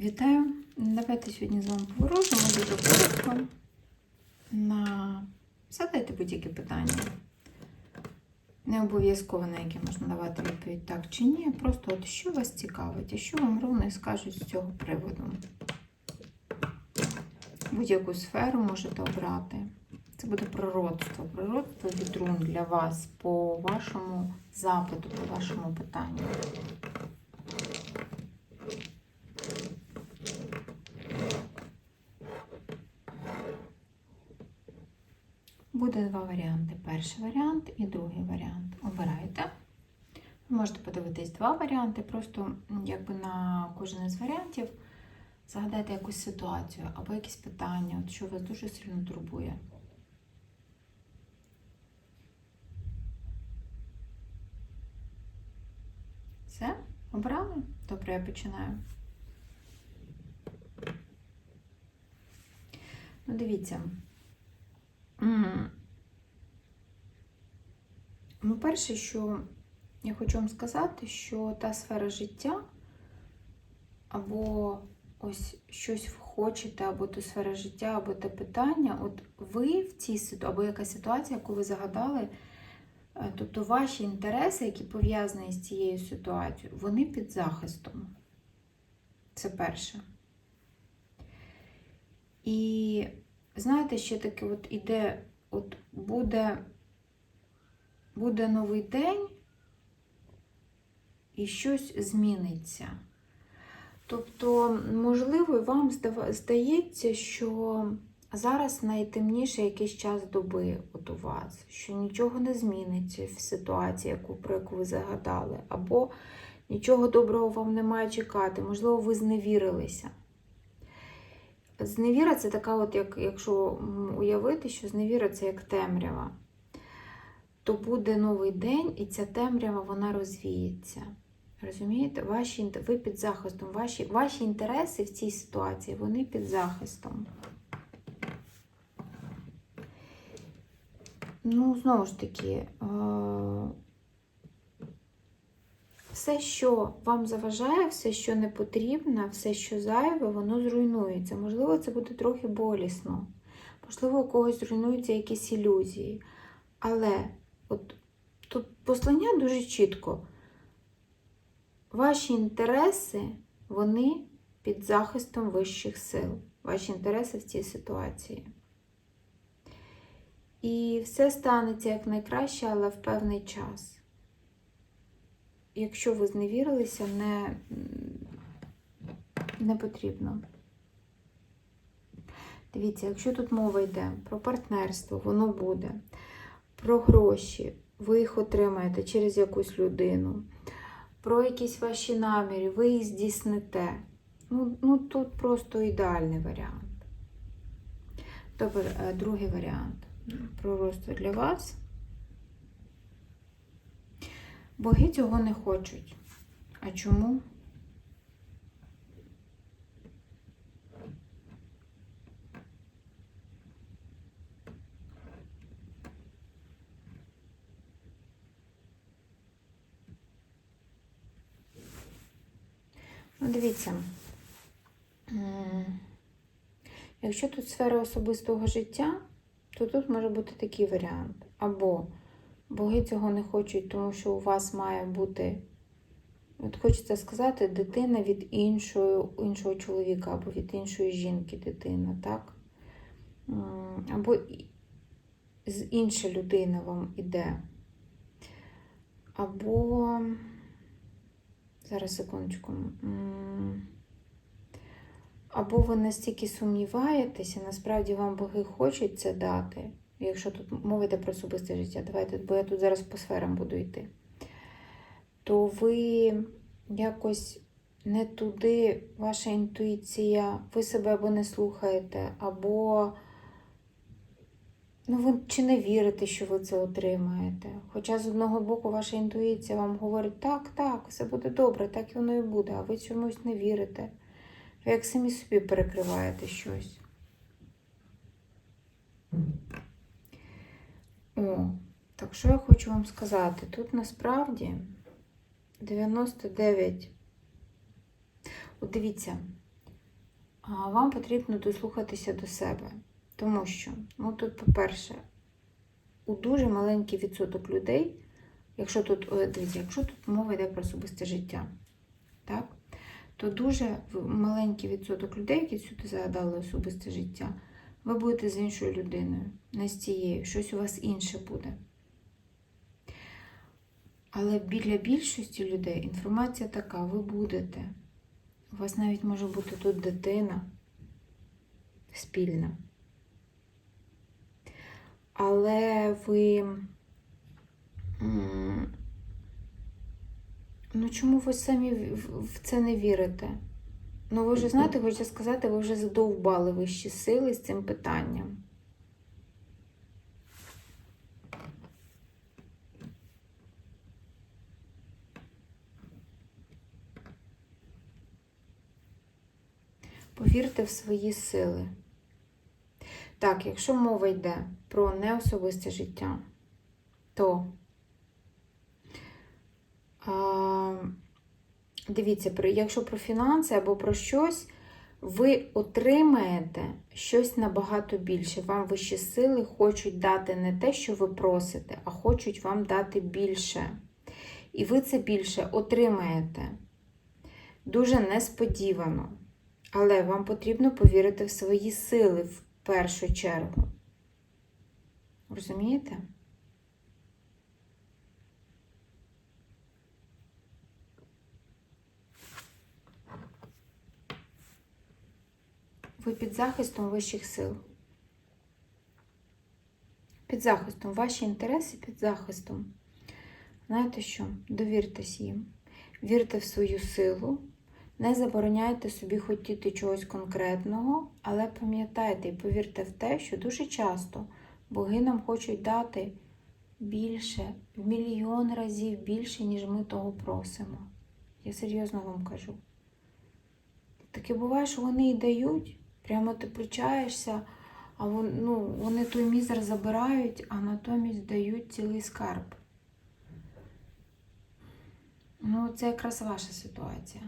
Вітаю! Давайте сьогодні з вами поворожимо дуже коротко на задайте будь-які питання. Не обов'язково на які можна давати відповідь так чи ні. Просто от що вас цікавить, і що вам руни скажуть з цього приводу. Будь-яку сферу можете обрати. Це буде пророцтво. Пророцтво від рун для вас по вашому запиту, по вашому питанню. Буде два варіанти. Перший варіант і другий варіант. Обирайте. Можете подивитись два варіанти, просто якби на кожен із варіантів загадайте якусь ситуацію або якісь питання, от що вас дуже сильно турбує. Все? Обрали? Добре, я починаю. Ну, дивіться. Ну, перше, що я хочу вам сказати, що та сфера життя, або ось щось хочете, або ту сфера життя, або те питання, от ви в цій ситуації, або яка ситуація, яку ви загадали, е, тобто ваші інтереси, які пов'язані з цією ситуацією, вони під захистом. Це перше. І знаєте, ще таке от іде, от буде, буде новий день, і щось зміниться. Тобто, можливо, вам здається, що зараз найтемніший якийсь час доби от у вас, що нічого не зміниться в ситуації, яку, про яку ви загадали, або нічого доброго вам немає чекати, можливо, ви зневірилися. Зневіра це така, от як, якщо уявити, що зневіра це як темрява, то буде новий день, і ця темрява вона розвіється. Розумієте? Ваші, ви під захистом, ваші, ваші інтереси в цій ситуації, вони під захистом. Ну, знову ж таки, е, все, що вам заважає, все, що не потрібно, все, що зайве, воно зруйнується. Можливо, це буде трохи болісно. Можливо, у когось зруйнуються якісь ілюзії. Але от тут послання дуже чітко. Ваші інтереси, вони під захистом вищих сил. Ваші інтереси в цій ситуації. І все станеться як найкраще, але в певний час. Якщо ви зневірилися, не, не потрібно. Дивіться, якщо тут мова йде про партнерство, воно буде, про гроші, ви їх отримаєте через якусь людину, про якісь ваші наміри, ви їх здійсните. Ну, ну тут просто ідеальний варіант. Добре, е, другий варіант. Пророцтво для вас. Боги цього не хочуть. А чому? Ну, дивіться. Якщо тут сфера особистого життя, то тут може бути такий варіант. Або боги цього не хочуть, тому що у вас має бути, от хочеться сказати, дитина від іншого, іншого чоловіка, або від іншої жінки дитина, так? Або з інша людина вам іде. Або. Зараз секундочку. Або ви настільки сумніваєтеся, насправді вам боги хочуть це дати. Якщо тут мова про особисте життя, давайте, бо я тут зараз по сферам буду йти. То ви якось не туди, ваша інтуїція, ви себе або не слухаєте, або ну, ви чи не вірите, що ви це отримаєте. Хоча з одного боку ваша інтуїція вам говорить, так, так, все буде добре, так і воно і буде, а ви чомусь не вірите. Ви як самі собі перекриваєте щось. О, так що я хочу вам сказати? Тут насправді 99. От дивіться, вам потрібно дослухатися до себе. Тому що, ну тут, по-перше, у дуже маленький відсоток людей, якщо тут, е, дивіться, якщо тут мова йде про особисте життя, так, то дуже маленький відсоток людей, які сюди загадали особисте життя, ви будете з іншою людиною, не з цією, щось у вас інше буде. Але біля більшості людей інформація така: ви будете. У вас навіть може бути тут дитина спільна. Але ви. Ну, чому ви самі в- це не вірите? Ну, ви вже знаєте, хочу сказати, ви вже задовбали вищі сили з цим питанням. Повірте в свої сили. Так, якщо мова йде про неособисте життя, то а, дивіться, якщо про фінанси або про щось, ви отримаєте щось набагато більше. Вам вищі сили хочуть дати не те, що ви просите, а хочуть вам дати більше. І ви це більше отримаєте. Дуже несподівано. Але вам потрібно повірити в свої сили в першу чергу. Розумієте? Ви під захистом вищих сил. Під захистом. Ваші інтереси під захистом. Знаєте що? Довіртесь їм. Вірте в свою силу. Не забороняйте собі хотіти чогось конкретного, але пам'ятайте і повірте в те, що дуже часто боги нам хочуть дати більше, в мільйон разів більше, ніж ми того просимо. Я серйозно вам кажу. Таке буває, що вони і дають, прямо ти причаєшся, а вон, ну, вони той мізер забирають, а натомість дають цілий скарб. Ну, це якраз ваша ситуація.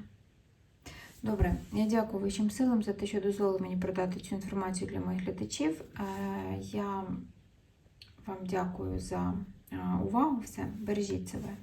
Добре, я дякую вищим силам за те, що дозволили мені продати цю інформацію для моїх глядачів. Е, Я вам дякую за е, увагу. Все, бережіть себе.